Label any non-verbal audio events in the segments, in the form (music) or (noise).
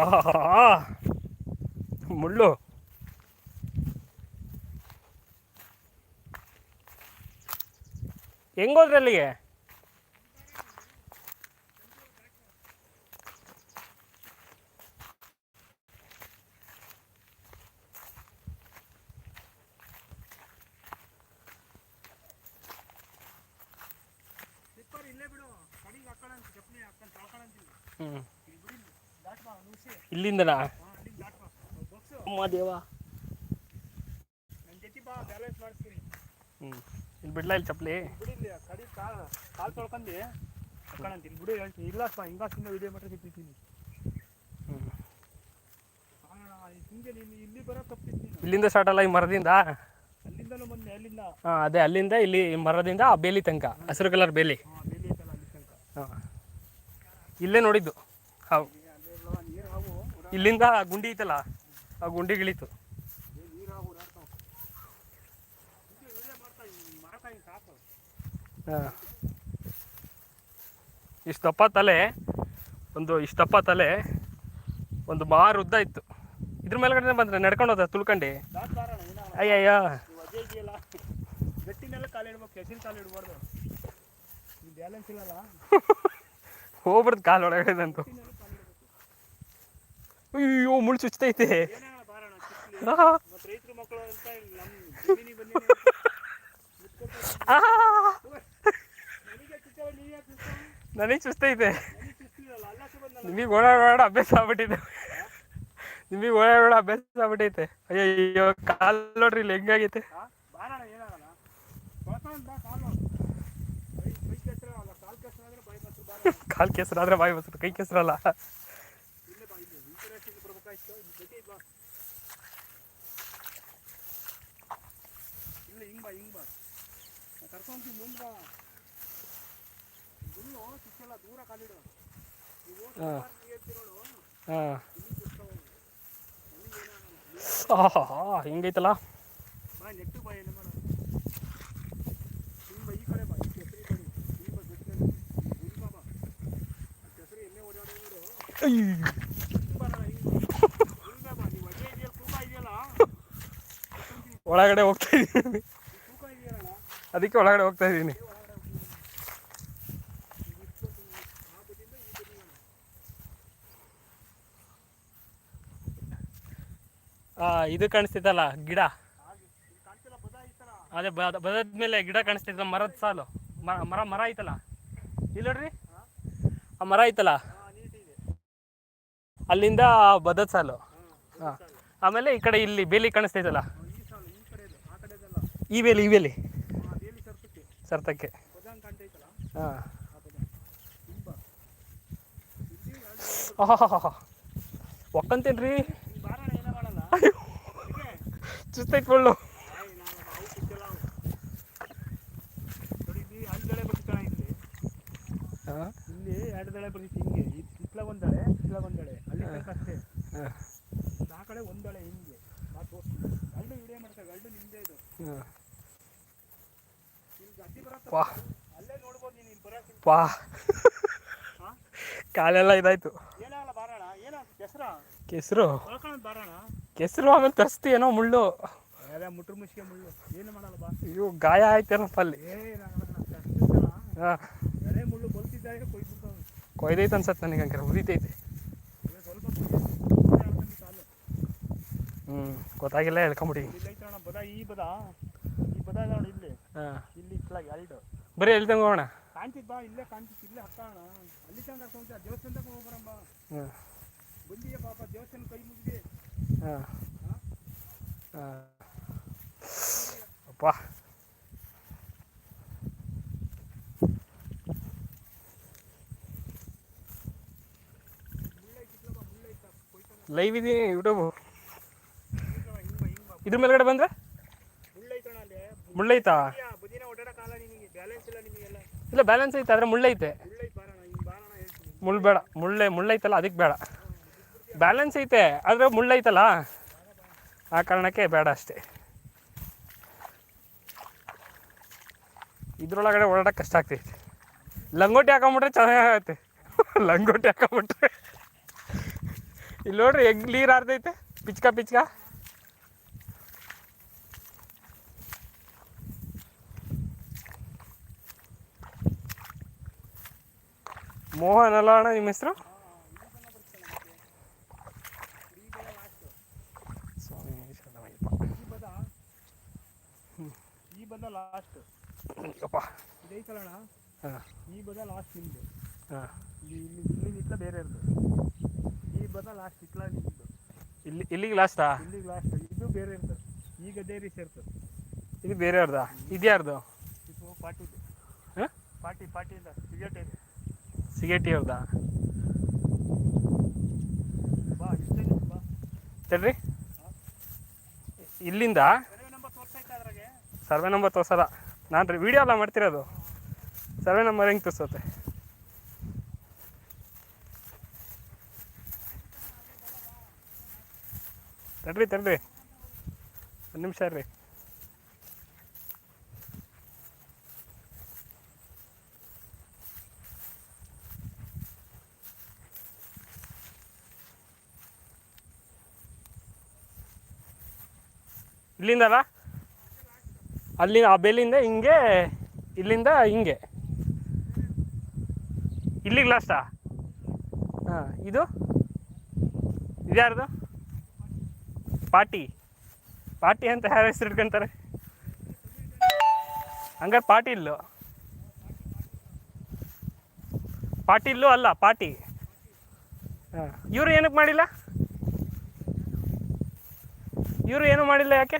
ಆಹಾ ಮುಳ್ಳು. ಹೆಂಗೋದ್ರೆ ಅಲ್ಲಿಗೆ? ಸ್ಲಿಪ್ಪರ್ ಇಲ್ಲಿಂದನಾ? ಅಮ್ಮ ದೇವ. ಹ್ಞೂ ಇಲ್ಲಿ ಬಿಡ್ಲಾ ಇಲ್ಲಿ ಚಪ್ಪಲಿ? ಕಾಲು ಕಾಲು ಹಾಕೊಳ್ಳಂತ ಇಲ್ಲಿ ಬಿಡು ಹೇಳ್ತೀನಿ ಇಲ್ಲ ಸ್ವಾ ಹಿಂಗಾಸಿಂದ ವಿಡಿಯೋ ಮಾತ್ರ ಸಿಗ್ತೀನಿ ಹಿಂಗೆ ನೀನು ಇಲ್ಲಿ ಬರೋ ತಪ್ಪಿತ್ತು ಇಲ್ಲಿಂದ ಸ್ಟಾರ್ಟ್ ಅಲ್ಲ ಈ ಮರದಿಂದ? ಅಲ್ಲಿಂದಲೂ ಬಂದೆ ಅಲ್ಲಿಂದ ಹಾಂ, ಅದೇ ಅಲ್ಲಿಂದ, ಇಲ್ಲಿ ಮರದಿಂದ ಆ ಬೇಲಿ ತನಕ. ಹಸಿರು ಕಲರ್ ಬೇಲಿ. ಹಾಂ. ಇಲ್ಲೇ ನೋಡಿದ್ದು. ಹೌ ಈಗ ಅಲ್ಲೆಲ್ಲ ನೀರು ಹಾವು ಓಡಾಡ್- ಇಲ್ಲಿಂದ ಗುಂಡಿ ಐತಲ್ಲ ಆ ಗುಂಡಿ ಗಿಳಿತು ನೀರು ಹಾವು ಓಡಾಡ್ತಾವ ವಿಡಿಯೋ ಮಾಡ್ತಾ ಇದ್ದೀನಿ ಮಾಡ್ತಾ ಇದ್ದೀನಿ ಸಾಕು ಹಾಂ. ಇಷ್ಟಪ್ಪ ತಲೆ ಒಂದು ಇಷ್ಟಪ್ಪ ತಲೆ ಒಂದು ಮಾರು ಉದ್ದ ಇತ್ತು. ಇದ್ರ ಮೇಲ್ಗಡೆ ಬಂದ್ರೆ ನಡ್ಕೊಂಡು ಹೋದ ತುಳ್ಕಂಡು? ದಾಟ್ ಹೋಗ್ಬಿಡ್ದು ಕಾಲು ಅಯ್ಯಯ್ಯೋ (laughs) ಒಳಗಡೆ ಗಟ್ಟಿ ಜಮೀನಿಗೆ ಬನ್ನಿ ಚುಚ್ತೈತೆ ನನಗೆ ಚುಚ್ತೈತೆ ನಿಮಗೆ ಓಡಾಡ ಅಭ್ಯಾಸ ಆಗ್ಬಿಟ್ಟಿದೆ. ನಿಮಗೆ ಓಡಾಡ ಅಭ್ಯಾಸ ಆಗ್ಬಿಟ್ಟೈತೆ. ಅಯ್ಯಯ್ಯೋ ಕಾಲು ನೋಡ್ರಿ ಇಲ್ಲಿ ಹೆಂಗಾಗೈತೆ. ಕಾಲು ಕೆಸರಾದ್ರೆ ಬಾಯಿ ಬಸ್ರು ಕೈ ಕೆಸರಲ್ಲ ಇಲ್ಲೇ ಬಾ ಇಲ್ಲಿ ಈ ಕಡೆ ಇಲ್ಲಿ ಬರ್ಬೇಕಾಯ್ತು ಇಲ್ಲಿ ಗಟ್ಟಿ ಬಾ ಇಲ್ಲ ಹಿಂಗ್ ಬಾ. ಕರ್ಕೊಂತೀನಿ ಮುಂದೆ ಬಾ. ಹುಲ್ಲು ಚುಚ್ಚಲ್ಲ ದೂರ ಕಾಲಿಡು. ನೀವು ಹಾ. ಹಿಂಗೈತಲ್ಲ? ಬಾ ನೆಟ್ಟು ಬಾ ಏನು ಮಾಡ. ಹಿಂಗ್ ಈ ಕಡೆ ಬಾ. ಕೆಸರಿ ಬಡಿ ಹಿಂಗ್ ಬಾ ಗಟ್ಟಿಯಲ್ಲಿ ಹಿಂಗ್ ಬಾ ಕೆಸರಿ ಎಣ್ಣೆ ಓಡಾಡೋರು ಒಳಗಡೆ ಹೋಗ್ತಾ ಇದ್ದೀನಿ ಅದಕ್ಕೆ ಒಳಗಡೆ ಹೋಗ್ತಾ ಇದ್ದೀನಿ. ಇದು ಕಾಣಿಸ್ತಿತ್ತಲ್ಲ, ಗಿಡ? ಅದೇ ಬದ ಬದದ ಮೇಲೆ ಗಿಡ ಕಾಣಿಸ್ತಿತ್ತಲ್ಲ, ಮರದ ಸಾಲು. ಮರ ಮರ ಐತಲ್ಲ? ಇಲ್ಲ ನೋಡ್ರಿ. ಆ ಮರ ಐತಲ್ಲ? ಅಲ್ಲಿಂದ ಬದದ ಸಾಲು. ಆಮೇಲೆ ಈ ಕಡೆ ಇಲ್ಲಿ ಬೇಲಿ ಕಾಣಿಸ್ತೈತಲ್ಲ ಈ ಬೇಲಿ ಈ ಬೇಲಿ. ಸರ್ತಕ್ಕೆ. ಹಾಂ. ಹಿಂಗ್ ಬಾ ಇಲ್ಲಿ ಅಲ್ಲಿ ಎರಡು ದಳೆ ಬರ್ತಿತ್ತು ಹಿಂಗೆ ಇತ್ಲಾಗ ಒಂದಳೆ ಇತ್ಲ ಇತ್ಲಾಗ ಒಂದು ಅಲ್ಲಿ ಅಷ್ಟೇ ಹಾಂ. ಆ ಕಡೆ ಒಂದಳೆ ಹಿಂಗೆ. ಗಲ್ಡು ವಿಡಿಯೋ ಮಾಡ್ತಾರೆ ಗಲ್ಡು ನಿಮ್ಮದೇ ಇದು ಹಾಂ ಇಲ್ಲಿ ಗಡ್ಡಿ ಬರತ್ತೆ ವಾ ವಾ (laughs) ಕಾಲೆಲ್ಲ ಇದಾಯ್ತು. ಕೆಸರು? ಕೆಸರು. ಆಮೇಲೆ ತರಿಸ್ತಿ ಏನೋ ಮುಳ್ಳು. ಮುಟ್ರು ಮುಷ್ಕೆ ಮುಳ್ಳು. ಏನು ಮಾಡಲ್ಲ ಬಾ. ಇವು ಗಾಯ ಆಯ್ತೇನಪ್ಪ ಅಲ್ಲಿ. ಹಾಂ. ಮುಳ್ಳು ಬಲ್ತಿದ್ದಾಗ ಕೊಯ್ದೈತೆ ಅನ್ಸತ್ತೆ ನನಗೆ ಹಂಗಾರೆ ಉರಿತೈತೆ. ಹ್ಞೂ ಗೊತ್ತಾಗಿಲ್ಲ ಹೇಳ್ಕೊಂಬಿಡಿ ಈ ಬದ. ಈ ಬದ ಇಲ್ಲಿ. ಹಾಂ. ಇಲ್ಲಿ ಇಟ್ಲಾಗ ಎರಡು. ಬರೀ ಎಲ್ಲಿ ತಂಗ ಹೋಗೋಣ? ಕಾಣ್ತಿದ್ ಬಾ ಇಲ್ಲೇ ಕಾಣ್ತಿತ್ತು ಇಲ್ಲೇ ಹತ್ತೋಣ. ಅಲ್ಲಿ ತನಕ ಕರ್ಕೊಂತ ದೇವಸ್ಥಾನದಾಗ ಹೋಗ್ಬರಮ್ಮ ಹಾಂ. ಬಂದಿಯ ಪಾಪ ದೇವಸ್ಥಾನ ಕೈ ಮುಗಿದೆ ಹಾಂ. ಅಪ್ಪ. ಲೈವ್ ಇದೀನಿ ಯೂಟ್ಯೂಬ್ ಇದ್ರ ಮೇಲ್ಗಡೆ ಬಂದ್ರೆ? ಮುಳ್ಳೈತಾ ಬುದಿಯ ಬುದಿನ ಓಡಾಡಕ್ಕಾಗಲ್ಲ ನಿನಗೆ ಬ್ಯಾಲೆನ್ಸ್ ಇಲ್ಲ ನಿಮಗೆಲ್ಲ ಇಲ್ಲ ಬ್ಯಾಲೆನ್ಸ್ ಐತೆ, ಆದರೆ ಮುಳ್ಳೈತೆ. ಮುಳ್ಳು ಬೇಡ ಮುಳ್ಳೆ, ಮುಳ್ಳೈತಲ್ಲ, ಅದಕ್ಕೆ ಬೇಡ. ಬ್ಯಾಲೆನ್ಸ್ ಐತೆ, ಆದರೆ ಮುಳ್ಳೈತಲ್ಲ? ಆ ಕಾರಣಕ್ಕೆ ಬೇಡ ಅಷ್ಟೇ. ಇದ್ರೊಳಗಡೆ ಓಡಾಡಕ್ಕೆ ಕಷ್ಟ ಆಗ್ತೈತೆ. ಲಂಗೋಟಿ ಹಾಕೊಂಬಿಟ್ರೆ ಚೆನ್ನಾಗತ್ತೆ ಲಂಗೋಟಿ ಹಾಕೊಂಬಿಟ್ರೆ. ಇಲ್ಲಿ ನೋಡ್ರಿ, ಹೆಂಗ್ ನೀರು ಹಾರ್ದೈತೆ ಪಿಚ್ಕ ಪಿಚ್ಕ? ಮೋಹನ್ ಅಲ್ಲ ಅಣ್ಣ ನಿಮ್ಮ ಹೆಸರು? ಈ ಬದ ಲಾಸ್ಟ್ ಈ ಬದ ಲಾಸ್ಟ್ ನಿಮ್ದು. ಇಲ್ಲಿ ಇಲ್ಲಿ ಬೇರೆ ಇರ್ತದೆ. ಈ ಬದ ಲಾಸ್ಟ್ ಇಟ್ಲ ನಿಮ್ದು. ಇಲ್ಲಿ ಇಲ್ಲಿಗೆ ಲಾಸ್ಟಾ ಇಲ್ಲಿಗೆ ಲಾಸ್ಟ್ ಇದು ಬೇರೆ ಇರ್ತದೆ. ಈಗ ದೇರಿ ಸೇರ್ತದೆ ಇದು ಬೇರೆಯವ್ರದಾ ಇದ್ಯಾರ್ದು? ಇದು ಪಾರ್ಟಿದು ಹಾಂ? ಪಾಟಿ ಪಾಟಿಯಿಂದ ಸಿಗರೇಟ್ ಇದೆ. ಸಿಗೇಟಿ ಅವ್ರದಾ? ಬಾ ಇಷ್ಟೇ ಬಾ. ತಡ್ರಿ ಇಲ್ಲಿಂದ? ಸರ್ವೆ ನಂಬರ್ ತೋರ್ಸಲ್ಲ. ನಾನು ರೀ ವಿಡಿಯೋ ಎಲ್ಲ ಮಾಡ್ತಿರೋದು. ಸರ್ವೆ ನಂಬರ್ ಹೆಂಗೆ ತೋರಿಸುತ್ತೆ? ತಡ್ರಿ ತಡ್ರಿ. ಒಂದು ನಿಮಿಷ ರೀ ಇಲ್ಲಿಂದಲ್ಲ ಅಲ್ಲಿ ಆ ಬೆಲ್ಲಿಂದ ಹಿಂಗೆ, ಇಲ್ಲಿಂದ ಹಿಂಗೆ. ಇಲ್ಲಿಗೆ ಲಾಸ್ಟಾ ಹಾಂ, ಇದು? ಇದ್ಯಾರ್ದು ಪಾಟಿ. ಪಾಟಿ ಅಂತ ಯಾರ ಹೆಸರು ಇಟ್ಕೊಂತಾರೆ? ಹಂಗಾರೆ ಪಾಟೀಲು ಪಾಟೀಲು ಅಲ್ಲ, ಪಾಟಿ. ಹಾಂ, ಇವರು ಏನಕ್ಕೆ ಮಾಡಿಲ್ಲ? ಇವರು ಏನೂ ಮಾಡಿಲ್ಲ ಯಾಕೆ?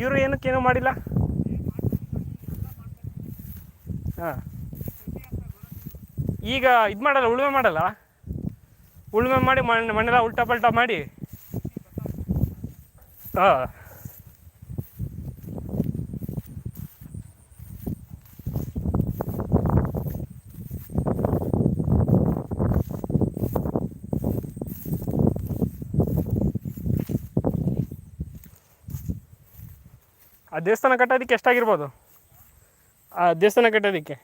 ಇವರು ಏನಕ್ಕೇನೂ ಏನೂ ಮಾಡಿಲ್ಲ? ಹಾಂ. ಈಗ ಇದು ಮಾಡಲ್ಲ, ಉಳುಮೆ ಮಾಡಲ್ಲ? ಉಳುಮೆ ಮಾಡಿ ಮಣ್ಣು ಮಣ್ಣೆಲ್ಲ ಉಲ್ಟಾ ಪಲ್ಟಾ ಮಾಡಿ? ಹಾಂ. ಆ ದೇವಸ್ಥಾನ ಕಟ್ಟೋದಕ್ಕೆ ಎಷ್ಟಾಗಿರ್ಬೋದು? ಆ ದೇವಸ್ಥಾನ ಕಟ್ಟೋದಕ್ಕೆ?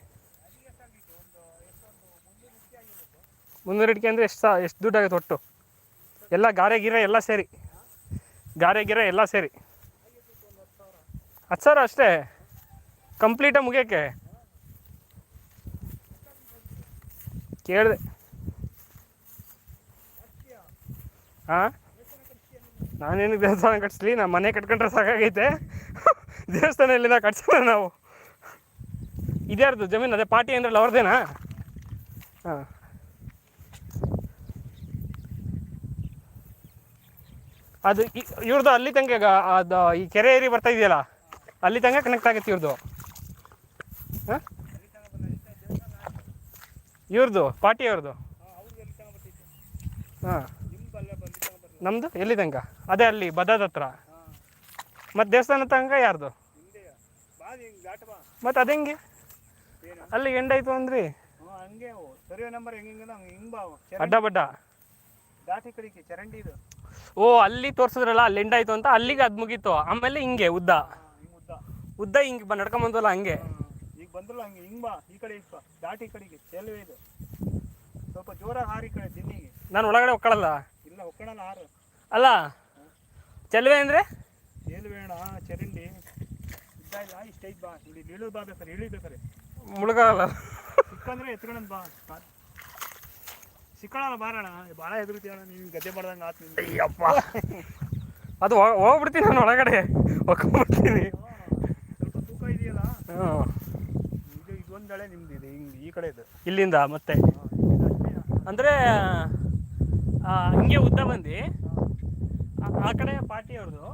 ಮುನ್ನೂರು ಇಟ್ಕೆ ಅಂದರೆ ಎಷ್ಟು ಸಾ, ಎಷ್ಟು ದುಡ್ಡು ಆಗುತ್ತೆ ಒಟ್ಟು? ಎಲ್ಲ ಗಾರೆ, ಗಿರೆ ಎಲ್ಲ ಸೇರಿ. ಗಾರೆ, ಗಿರೆ ಎಲ್ಲ ಸೇರಿ. ಹತ್ತು ಸಾವಿರ ಅಷ್ಟೇ? ಕಂಪ್ಲೀಟಾಗಿ ಮುಗಿಯೋಕ್ಕೆ? ಕೇಳಿದೆ. ಹಾಂ ನಾನೇನು ದೇವಸ್ಥಾನ ಕಟ್ಸ್ಲಿ? ನಮ್ಮ ಮನೆ ಕಟ್ಕೊಂಡ್ರೆ ಸಾಕಾಗೈತೆ. ದೇವಸ್ಥಾನ ಇಲ್ಲಿಂದ ಕಟ್ಸೋಣ ನಾವು. ಇದ್ಯಾರ್ದು? ಜಮೀನು ಅದೇ ಪಾರ್ಟಿ ಅಂದ್ರಲ್ಲ ಅವ್ರದ್ದೇನಾ? ಹಾಂ. ಅದು ಇವ್ರದ್ದು ಅಲ್ಲಿ ತಂಗ ಅದು ಈ ಕೆರೆ ಏರಿ ಬರ್ತಾ ಇದೆಯಲ್ಲ, ಅಲ್ಲಿ ತನಕ ಕನೆಕ್ಟ್ ಆಗುತ್ತೆ ಇವ್ರದ್ದು ಹಾಂ? ಇವ್ರದ್ದು ಪಾಟಿ ಅವ್ರದ್ದು ಹಾಂ. ನಮ್ಮದು ಎಲ್ಲಿ ತನಕ ಅದೇ ಅಲ್ಲಿ, ಬದದ ಹತ್ರ. ಮತ್ತು ದೇವಸ್ಥಾನ ತನಕ ಯಾರ್ದು? ಬಾ ಬಾ ಮತ್ತು ಅದು ಹೆಂಗೆ? ಅಲ್ಲಿ ಎಂಡಾಯ್ತು ಅಂದ್ರಿ? ಹಂಗೆ ಸರ್ವೆ ನಂಬರ್ ಹೆಂಗೆ ಹಿಂಗೆ ಬಾ. ಅಡ್ಡ ಬಡ್ಡ? ದಾಟಿ ಕಡೆಗೆ ಚರಂಡಿ ಇದು ಓ, ಅಲ್ಲಿ ತೋರ್ಸಿದ್ರಲ್ಲ, ಅಲ್ಲಿ ಎಂಡಾಯ್ತು ಅಂತ? ಅಲ್ಲಿಗೆ ಅದು ಮುಗೀತು. ಆಮೇಲೆ ಹಿಂಗೆ, ಉದ್ದ. ಉದ್ದ ಉದ್ದ ಹಿಂಗೆ ಬ ನಡ್ಕೊಂಬಂದಲ್ಲ ಹಂಗೆ ಈಗ ಬಂದ್ರಲ್ಲ ಹಂಗೆ? ಹಿಂಗೆ ಬಾ ಈ ಕಡೆ ಇಪ್ಪ ದಾಟಿ ಕಡೆಗೆ ಚೆಲುವೆ ಇದು ಸ್ವಲ್ಪ ಜೋರಾಗಿ ಹಾರಿ ಕಡೆ ದಿನ್ನಿಗೆ ನಾನು ಒಳಗಡೆ ಒಕ್ಕಳಲ್ಲ? ಇಲ್ಲ ಒಕ್ಕಳಲ್ಲ ಹಾರು ಅಲ್ಲ, ಚೆಲುವೆ ಅಂದರೆ? ಚರಂಡಿ. ಇದ್ದ ಬಾ ಇಷ್ಟ ಐತ್ ಬಾ. ಇಲ್ಲಿ ಇಳಿದು ಬಾ ಬೇಕಾರೆ ಇಳಿಬೇಕಾರೆ ಮುಳುಗಲ್ಲ ಸಿಕ್ಕಂದ್ರೆ ಎತ್ಕೊಳ್ಳೋಣ ಬಾ. ಸಿಕ್ಕಣಲ್ಲ ಬಾರಣ ಭಾಳ ಅಣ್ಣ ನೀವು ಗದ್ದೆ ಮಾಡ್ದಂಗೆ ಆತು ಅಯ್ಯಪ್ಪ. ಅದು ಹೋಗ್ಬಿಡ್ತೀನಿ ನಾನು ಒಳಗಡೆ. ಒಕ್ಕೊಂಬಿಡ್ತೀನಿ ಸ್ವಲ್ಪ ತೂಕ ಇದೆಯಲ್ಲ? ಇದು ಇದೊಂದು ಎಳೆ ನಿಮ್ದು ಇದೆ. ಹಿಂಗೆ ಈ ಕಡೆ ಇದೆ. ಇಲ್ಲಿಂದ ಮತ್ತೆ? ಅಂದ್ರೆ ಹಂಗೆ ಉದ್ದ ಬಂದು. ಆ- ಆ ಕಡೆ ಪಾರ್ಟಿ ಅವ್ರದ್ದು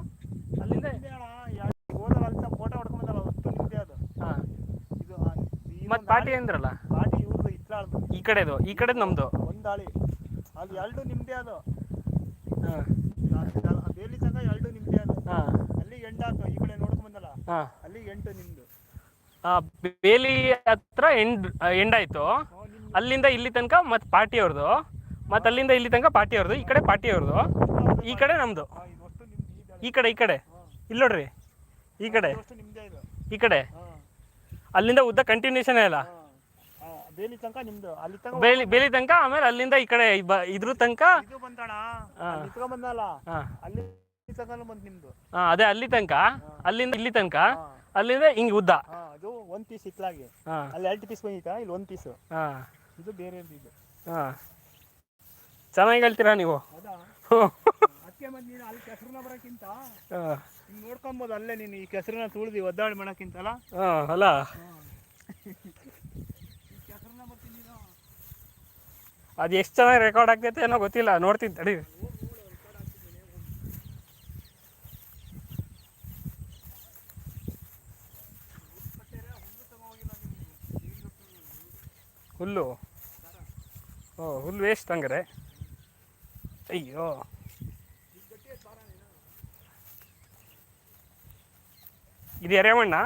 ಅಲ್ಲಿಂದ ಹಿಂದೆ ಅಣ್ಣ ಯಾ- ಹೋದಾಗ ಅಲ್ಲಿ ಫೋಟೋ ಹೊಡ್ಕೊಂಬಂದಲ್ಲ ಅಷ್ಟು ನಿಮ್ದೇ ಅದು ಹಾಂ ಇದು ಆ, ಈ ಪಾಟಿ ಅಂದ್ರಲ್ಲ? ಪಾಟಿ ಇವ್ರದ್ದು ಇತ್ಲಾಳ್ದು ಈ ಕಡೆದು ಈ ಕಡೆದು ನಮ್ಮದು ಒಂದಾಳಿ ಅದು ಎರಡು ನಿಮ್ದೇ ಅದು. ಹಾಂ. ಆ ಬೇಲಿ ತನಕ ಎರಡು ನಿಮ್ದೇ ಅದು. ಹಾಂ. ಅಲ್ಲಿ ಎಂಟಾತು ಈ ಕಡೆ ನೋಡ್ಕೊಂಬಂದಲ್ಲ ಹಾಂ. ಅಲ್ಲಿ ಎಂಟು ನಿಮ್ದು. ಬೇಲಿ ಹತ್ರ ಎಂಡ್ ಎಂಡ್ ಆಯ್ತು ಅಲ್ಲಿಂದ ಇಲ್ಲಿ ತನಕ ಮತ್ ಪಾರ್ಟಿ ಅವ್ರದ್ದು ಮತ್ ಅಲ್ಲಿಂದ ಇಲ್ಲಿ ತನಕ ಪಾರ್ಟಿ ಅವ್ರದ್ದು ಈ ಕಡೆ ಪಾರ್ಟಿ ಅವ್ರದ್ದು ಈ ಕಡೆ ಇದು ಅಷ್ಟು ನಿಮ್ದು ಈ ಈ ಕಡೆ ಈ ಕಡೆ. ಇಲ್ಲ ಇಲ್ಲಿ ನೋಡ್ರಿ ಈ ಕಡೆ. ಅಷ್ಟು ನಿಮ್ದೇ ಇದು. ಈ ಕಡೆ. ಹಾಂ. ಅಲ್ಲಿಂದ ಉದ್ದ ಕಂಟಿನ್ಯೂಷನ್ ಹಾಂ ಬೇಲಿ ತನಕ ನಿಮ್ದು. ಅಲ್ಲಿ ತನಕ ಬೇಲಿ ಬೇಲಿ ತನಕ ಆಮೇಲೆ ಅಲ್ಲಿಂದ ಈ ಕಡೆ ಬ ಇದ್ರ ತನಕ ಇದು ಬಂತಣ ಹಾ. ಅಲ್ಲಿ ತನಕ ಬಂದಲ್ಲ? ಹಾಂ. ಅಲ್ಲಿ ತನಕ ಬಂತು ನಿಮ್ದು. ಹಾ, ಅದೇ ಅಲ್ಲಿ ತನಕ. ಅಲ್ಲಿಂದ ಇಲ್ಲಿ ತನಕ. ಅಲ್ಲಿಂದ ಹಿಂಗ್ ಉದ್ದ. ಹಾ ಅದು ಒಂದ್ ಪೀಸ್ ಇತ್ಲಾಗಿ ಹಾ. ಅಲ್ಲಿ ಎರಡು ಪೀಸ್ ಬಂದಿತ್ತಾ? ಇಲ್ಲಿ ಒಂದ್ ಪೀಸ್ ಹಾ. ಇದು ಬೇರೆ ಇದು. ಹಾ. ಚೆನ್ನಾಗಿ ಹೇಳ್ತೀರಾ ನೀವು? ಹೌದಾ? ಅದಕ್ಕೆ ಮತ್ತೆ ನೀನು ಅಲ್ಲಿ ಕೆಸರನ್ನ ಬರೋಕ್ಕಿಂತ ಹಾಂ. ನೋಡ್ಕೊಬೋದು ಅಲ್ಲೇ ನೀನು ಈ ಕೆಸರನ್ನ ತುಳಿದು ಒದ್ದಾಡಿ ಮಾಡೋಕ್ಕಿಂತಲ್ಲ? ಅಲ್ಲ. ಈ ಕೆಸರನ್ನ ಬರ್ತೀನಿ ನೀನು. ಅದು ಎಷ್ಟು ಚೆನ್ನಾಗಿ ರೆಕಾರ್ಡ್ ಆಗ್ತೈತೆ ಏನೋ ಗೊತ್ತಿಲ್ಲ ನೋಡ್ತೀನಿ ತಡಿ. ಹುಲ್ಲು. ಓ ಹುಲ್ಲು ವೇಸ್ಟ್ ಹಂಗಾರೆ. ಅಯ್ಯೋ. ಇದು ಎರೆಮಣ್ಣ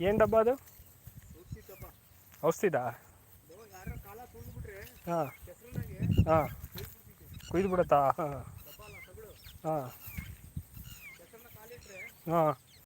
ಏನು ಡಬ್ಬ ಅದು? ಔಷಧಿದಾ? ಹಾಂ. ಹಾಂ. ಕುಯ್ದು ಬಿಡತ್ತಾ? ಹಾಂ. ಹಾಂ.